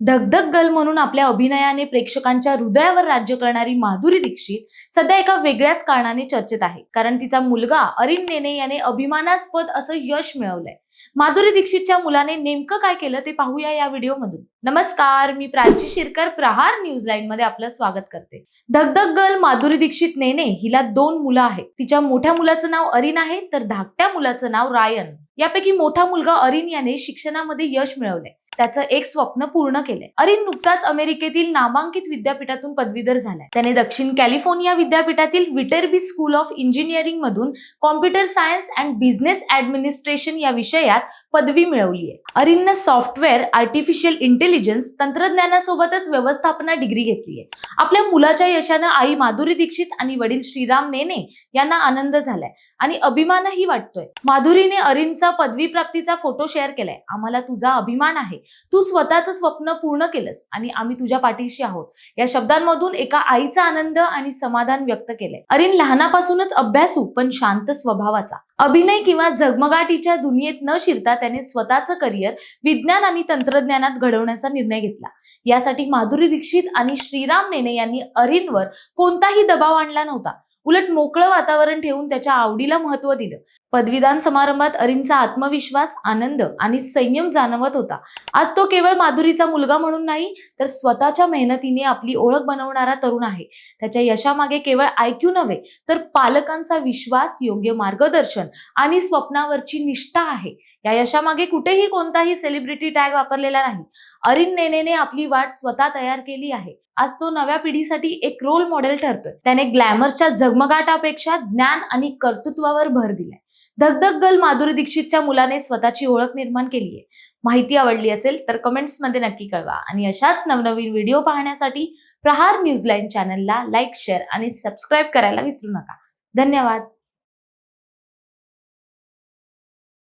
धगधग गल म्हणून आपल्या अभिनयाने प्रेक्षकांच्या हृदयावर राज्य करणारी माधुरी दीक्षित सध्या एका वेगळ्याच कारणाने चर्चेत आहे. कारण तिचा मुलगा अरिन नेने याने अभिमानास्पद असं यश मिळवलंय. माधुरी दीक्षितच्या मुलाने नेमकं काय केलं ते पाहूया या व्हिडिओमधून. नमस्कार मी प्राची शिरकर प्रहार न्यूज लाईन मध्ये आपलं स्वागत करते. धगधग गर्ल माधुरी दीक्षित नेने हिला दोन मुलं आहेत. तिच्या मोठ्या मुलाचं नाव अरिन आहे तर धाकट्या मुलाचं नाव रायन. यापैकी मोठा मुलगा अरिन याने शिक्षणामध्ये यश मिळवलंय. त्याचं एक स्वप्न पूर्ण केलंय. अरिन नुकताच अमेरिकेतील नामांकित विद्यापीठातून पदवीधर झालाय. त्याने दक्षिण कॅलिफोर्निया विद्यापीठातील विटरबी स्कूल ऑफ इंजिनिअरिंग मधून computer science and business administration या विषयात पदवी मिळवली आहे. अरिननं सॉफ्टवेअर आर्टिफिशियल इंटेलिजन्स तंत्रज्ञानासोबतच व्यवस्थापना डिग्री घेतली आहे. आपल्या मुलाच्या यशानं आई माधुरी दीक्षित आणि वडील श्रीराम नेने यांना आनंद झालाय. आणि अभिमानही वाटतोय. माधुरीने अरिनचा पदवी प्राप्तीचा फोटो शेअर केलाय. आम्हाला तुझा अभिमान आहे. तू स्वतःचं स्वप्न पूर्ण केलंस आणि आम्ही तुझ्या पाठीशी आहोत. या शब्दांमधून एका आईचा आनंद आणि समाधान व्यक्त केलंय. अरिन लहानापासूनच अभ्यासू पण शांत स्वभावाचा. अभिनय किंवा झगमगाटीच्या दुनियेत न शिरता त्याने स्वतःचं करिअर विज्ञान आणि तंत्रज्ञानात घडवण्याचा निर्णय घेतला. यासाठी माधुरी दीक्षित आणि श्रीराम नेने यांनी अरिनवर कोणताही दबाव आणला नव्हता. उलट मोकळं वातावरण ठेवून त्याच्या आवडीला महत्त्व दिलं. पदवीदान समारंभात अरिनचा आत्मविश्वास आनंद आणि संयम जाणवत होता. आज तो केवळ माधुरीचा मुलगा म्हणून नाही तर स्वतःच्या मेहनतीने आपली ओळख बनवणारा तरुण आहे. त्याच्या यशामागे केवळ आयक्यू नव्हे तर पालकांचा विश्वास योग्य मार्गदर्शन आणि स्वप्नावरची निष्ठा आहे. या यशामागे कुठेही कोणताही सेलिब्रिटी टॅग वापरलेला नाही. अरिन नेनेने आपली वाट स्वतः तयार केली आहे. आज तो नव्या पिढीसाठी एक रोल मॉडेल ठरतोय. त्याने ग्लॅमरच्या झगमगाटापेक्षा ज्ञान आणि कर्तृत्वावर भर दिलाय. धगधग गल माधुरी दीक्षितच्या मुलाने स्वतःची ओळख निर्माण केली आहे. माहिती आवडली असेल तर कमेंट्समध्ये नक्की कळवा. आणि अशाच नवनवीन व्हिडिओ पाहण्यासाठी प्रहार न्यूज लाईन चॅनलला लाईक शेअर आणि सबस्क्राईब करायला विसरू नका. धन्यवाद.